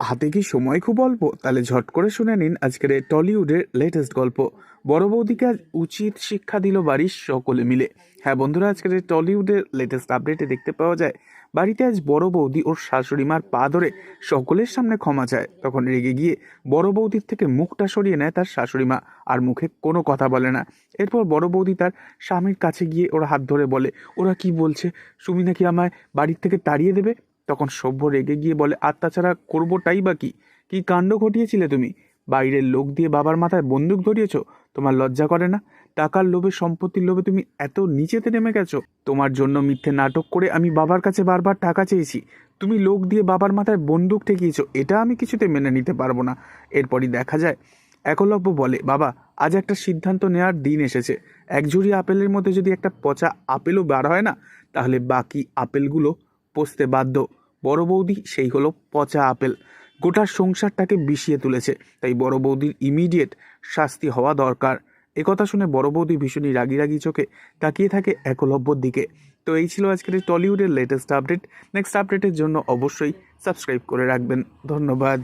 হাতে কি সময় খুব অল্প? তাহলে ঝট করে শুনে নিন আজকের টলিউডের লেটেস্ট গল্প। বড় বৌদিকে আজ উচিত শিক্ষা দিল বাড়ির সকলে মিলে। হ্যাঁ বন্ধুরা, আজকের টলিউডের লেটেস্ট আপডেটে দেখতে পাওয়া যায়, বাড়িতে আজ বড় বৌদি ওর শাশুড়ি মার পা ধরে সকলের সামনে ক্ষমা চায়। তখন রেগে গিয়ে বড় বৌদির থেকে মুখটা সরিয়ে নেয় তার শাশুড়ি মা আর মুখে কোনো কথা বলে না। এরপর বড় বৌদি তার স্বামীর কাছে গিয়ে ওরা হাত ধরে বলে, ওরা কি বলছে? সুমি নাকি আমায় বাড়ির থেকে তাড়িয়ে দেবে? তখন সভ্য রেগে গিয়ে বলে, আর তাছাড়া করবোটাই বা কি? কী কাণ্ড ঘটিয়েছিলে তুমি? বাইরের লোক দিয়ে বাবার মাথায় বন্দুক ধরিয়েছ? তোমার লজ্জা করে না? টাকার লোভে, সম্পত্তির লোভে তুমি এত নিচেতে নেমে গেছো? তোমার জন্য মিথ্যে নাটক করে আমি বাবার কাছে বারবার টাকা চেয়েছি। তুমি লোক দিয়ে বাবার মাথায় বন্দুক ঠেকিয়েছো, এটা আমি কিছুতে মেনে নিতে পারব না। এরপরই দেখা যায়, একলব্য বলে, বাবা, আজ একটা সিদ্ধান্ত নেওয়ার দিন এসেছে। এক ঝুড়ি আপেলের মধ্যে যদি একটা পচা আপেলও বার হয় না, তাহলে বাকি আপেলগুলো পচতে বাধ্য। বড় বৌদি সেই হলো পচা আপেল। গোটা সংসারটাকে বিষিয়ে তুলেছে। তাই বড় বৌদির ইমিডিয়েট শাস্তি হওয়া দরকার। একথা শুনে বড় বৌদি ভীষণই রাগি রাগি চোখে তাকিয়ে থাকে একলব্যর দিকে। তো এই ছিল আজকের টলিউডের লেটেস্ট আপডেট নেক্সট আপডেটের জন্য অবশ্যই সাবস্ক্রাইব করে রাখবেন। ধন্যবাদ।